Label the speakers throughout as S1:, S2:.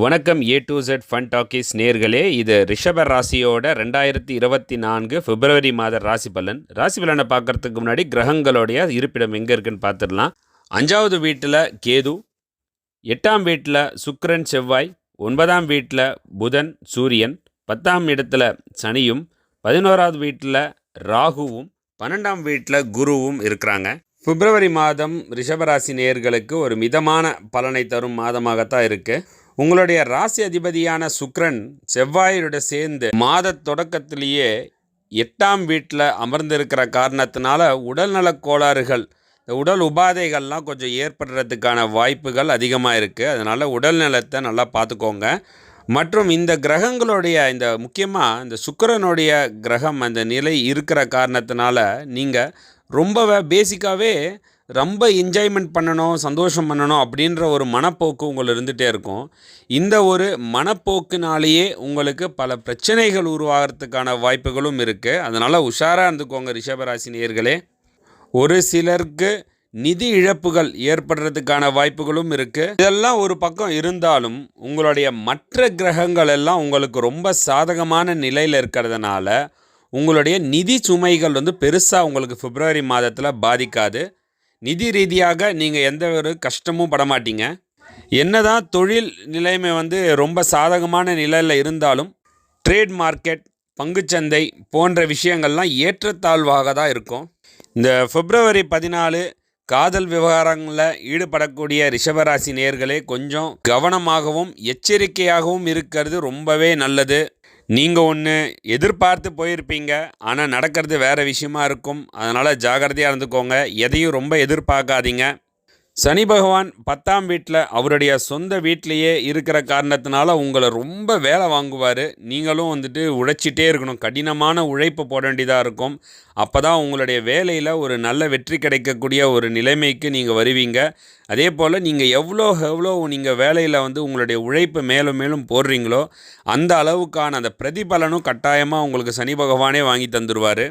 S1: வணக்கம் A to Z fun talkies நேர்களே இது ரிஷப ராசியோட ரெண்டாயிரத்தி இருபத்தி நான்கு பிப்ரவரி மாத ராசி பலன். ராசி பலனை பார்க்கறதுக்கு முன்னாடி கிரகங்களுடைய இருப்பிடம் எங்கே இருக்குன்னு பார்த்துடலாம். அஞ்சாவது வீட்டில் கேது எட்டாம் வீட்டில் சுக்கரன் செவ்வாய் ஒன்பதாம் வீட்டில் புதன் சூரியன் பத்தாம் இடத்துல சனியும் பதினோராவது வீட்டில் ராகுவும் பன்னெண்டாம் வீட்டில் குருவும் இருக்கிறாங்க. பிப்ரவரி மாதம் ரிஷபராசி நேர்களுக்கு ஒரு மிதமான பலனை தரும் மாதமாகத்தான் இருக்குது உங்களுடைய ராசி அதிபதியான சுக்ரன் செவ்வாயோட சேர்ந்து மாத தொடக்கத்திலேயே எட்டாம் வீட்டில் அமர்ந்திருக்கிற காரணத்தினால உடல்நலக் கோளாறுகள் இந்த உடல் உபாதைகள்லாம் கொஞ்சம் ஏற்படுறதுக்கான வாய்ப்புகள் அதிகமாக இருக்குது அதனால் உடல் நலத்தை நல்லா பார்த்துக்கோங்க. மற்றும் இந்த கிரகங்களுடைய இந்த முக்கியமாக இந்த சுக்கரனுடைய கிரகம் அந்த நிலை இருக்கிற காரணத்தினால நீங்கள் ரொம்பவே பேசிக்காகவே ரொம்ப என்ஜாய்மெண்ட் பண்ணணும் சந்தோஷம் பண்ணணும் அப்படின்ற ஒரு மனப்போக்கு உங்களை இருந்துகிட்டே இருக்கும். இந்த ஒரு மனப்போக்குனாலேயே உங்களுக்கு பல பிரச்சனைகள் உருவாகிறதுக்கான வாய்ப்புகளும் இருக்குது அதனால் உஷாராக இருந்துக்கோங்க ரிஷபராசினியர்களே ஒரு சிலருக்கு நிதி இழப்புகள் ஏற்படுறதுக்கான வாய்ப்புகளும் இருக்குது இதெல்லாம் ஒரு பக்கம் இருந்தாலும் உங்களுடைய மற்ற கிரகங்கள் எல்லாம் உங்களுக்கு ரொம்ப சாதகமான நிலையில் இருக்கிறதுனால உங்களுடைய நிதி சுமைகள் வந்து பெருசாக உங்களுக்கு பிப்ரவரி மாதத்தில் பாதிக்காது. நிதி ரீதியாக நீங்கள் எந்த ஒரு கஷ்டமும் படமாட்டீங்க. என்ன என்னதான் தொழில் நிலைமை வந்து ரொம்ப சாதகமான நிலையில் இருந்தாலும் ட்ரேட் மார்க்கெட் பங்குச்சந்தை போன்ற விஷயங்கள்லாம் ஏற்றத்தாழ்வாக தான் இருக்கும். இந்த பிப்ரவரி பதினாலு காதல் விவகாரங்களில் ஈடுபடக்கூடிய ரிஷபராசி நேர்களே கொஞ்சம் கவனமாகவும் எச்சரிக்கையாகவும் இருக்கிறது ரொம்பவே நல்லது. நீங்கள் ஒன்று எதிர்பார்த்து போயிருப்பீங்க ஆனால் நடக்கிறது வேறு விஷயமா இருக்கும். அதனால் ஜாகிரதையாக இருந்துக்கோங்க. எதையும் ரொம்ப எதிர்பார்க்காதீங்க. சனி பகவான் பத்தாம் வீட்டில் அவருடைய சொந்த வீட்டிலையே இருக்கிற காரணத்தினால உங்களை ரொம்ப வேலை வாங்குவார். நீங்களும் வந்துட்டு உழைச்சிட்டே இருக்கணும். கடினமான உழைப்பு போட வேண்டியதாக இருக்கும். அப்போ தான் உங்களுடைய வேலையில் ஒரு நல்ல வெற்றி கிடைக்கக்கூடிய ஒரு நிலைமைக்கு நீங்கள் வருவீங்க. அதே போல் நீங்கள் எவ்வளோ எவ்வளோ நீங்கள் வேலையில் வந்து உங்களுடைய உழைப்பு மேலும் மேலும் போடுறீங்களோ அந்த அளவுக்கான அந்த பிரதிபலனும் கட்டாயமாக உங்களுக்கு சனி பகவானே வாங்கி தந்துடுவார்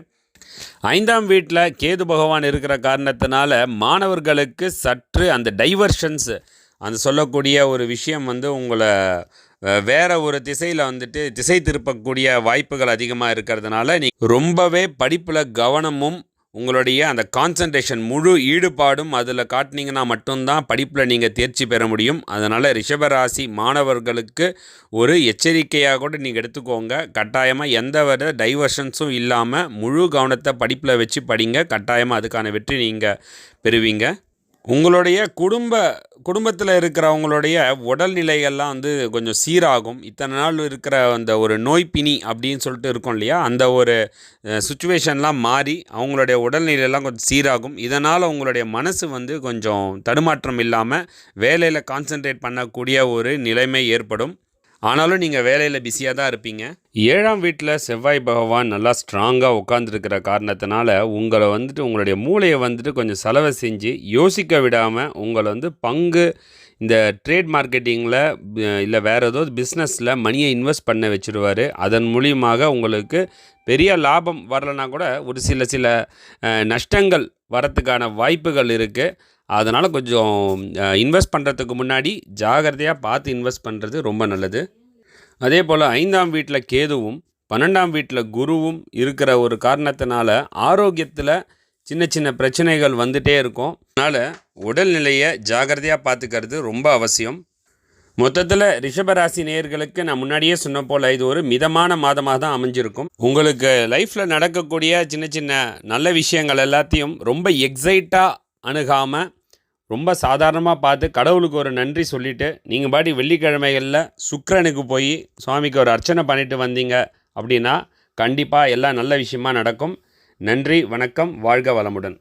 S1: ஐந்தாம் வீட்டில் கேது பகவான் இருக்கிற காரணத்தினால மாணவர்களுக்கு சற்று அந்த டைவர்ஷன்ஸ் அந்த சொல்லக்கூடிய ஒரு விஷயம் வந்து உங்களை வேற ஒரு திசையில் வந்துட்டு திசை திருப்பக்கூடிய வாய்ப்புகள் அதிகமாக இருக்கிறதுனால நீ ரொம்பவே படிப்பில் கவனமும் உங்களுடைய அந்த கான்சன்ட்ரேஷன் முழு ஈடுபாடும் அதில் காட்டினீங்கன்னா மட்டும்தான் படிப்பில் நீங்கள் தேர்ச்சி பெற முடியும். அதனால் ரிஷபராசி மாணவர்களுக்கு ஒரு எச்சரிக்கையாக கூட நீங்கள் எடுத்துக்கோங்க. கட்டாயமாக எந்த வித டைவர்ஷன்ஸும் இல்லாமல் முழு கவனத்தை படிப்பில் வச்சு படிங்க. கட்டாயமாக அதுக்கான வெற்றி நீங்கள் பெறுவீங்க. உங்களுடைய குடும்ப குடும்பத்தில் இருக்கிறவங்களுடைய உடல்நிலைகள்லாம் வந்து கொஞ்சம் சீராகும். இத்தனை நாள் இருக்கிற அந்த ஒரு நோய் அப்படின்னு சொல்லிட்டு இருக்கோம் இல்லையா? அந்த ஒரு சுச்சுவேஷன்லாம் மாறி அவங்களுடைய உடல்நிலையெல்லாம் கொஞ்சம் சீராகும். இதனால் உங்களுடைய மனசு வந்து கொஞ்சம் தடுமாற்றம் இல்லாமல் வேலையில் கான்சென்ட்ரேட் பண்ணக்கூடிய ஒரு நிலைமை ஏற்படும். ஆனாலும் நீங்கள் வேலையில் பிஸியாக தான் இருப்பீங்க. ஏழாம் வீட்டில் செவ்வாய் பகவான் நல்லா ஸ்ட்ராங்காக உட்காந்துருக்கிற காரணத்தினால உங்களை வந்துட்டு உங்களுடைய மூளையை வந்துட்டு கொஞ்சம் செலவை செஞ்சு யோசிக்க விடாமல் உங்களை வந்து பங்கு இந்த ட்ரேட் மார்க்கெட்டிங்கில் இல்லை வேறு ஏதோ பிஸ்னஸில் மணியை இன்வெஸ்ட் பண்ண வச்சுருவார். அதன் மூலியமாக உங்களுக்கு பெரிய லாபம் வரலனா கூட ஒரு சில சில நஷ்டங்கள் வரத்துக்கான வாய்ப்புகள் இருக்குது அதனால் கொஞ்சம் இன்வெஸ்ட் பண்ணுறதுக்கு முன்னாடி ஜாகிரதையாக பார்த்து இன்வெஸ்ட் பண்ணுறது ரொம்ப நல்லது. அதே போல் ஐந்தாம் வீட்டில் கேதுவும் பன்னெண்டாம் வீட்டில் குருவும் இருக்கிற ஒரு காரணத்தினால ஆரோக்கியத்தில் சின்ன சின்ன பிரச்சனைகள் வந்துகிட்டே இருக்கும். அதனால் உடல்நிலையை ஜாகிரதையாக பார்த்துக்கிறது ரொம்ப அவசியம். மொத்தத்தில் ரிஷபராசி நேயர்களுக்கு நான் முன்னாடியே சொன்ன போல் இது ஒரு மிதமான மாதமாக தான் அமைஞ்சிருக்கும். உங்களுக்கு லைஃப்பில் நடக்கக்கூடிய சின்ன சின்ன நல்ல விஷயங்கள் எல்லாத்தையும் ரொம்ப எக்ஸைட்டாக அணுகாமல் ரொம்ப சாதாரணமாக பார்த்து கடவுளுக்கு ஒரு நன்றி சொல்லிவிட்டு நீங்கள் பாட்டி வெள்ளிக்கிழமைகளில் சுக்கரனுக்கு போய் சுவாமிக்கு ஒரு அர்ச்சனை பண்ணிட்டு வந்தீங்க அப்படின்னா கண்டிப்பாக எல்லாம் நல்ல விஷயமா நடக்கும். நன்றி வணக்கம் வாழ்க வளமுடன்.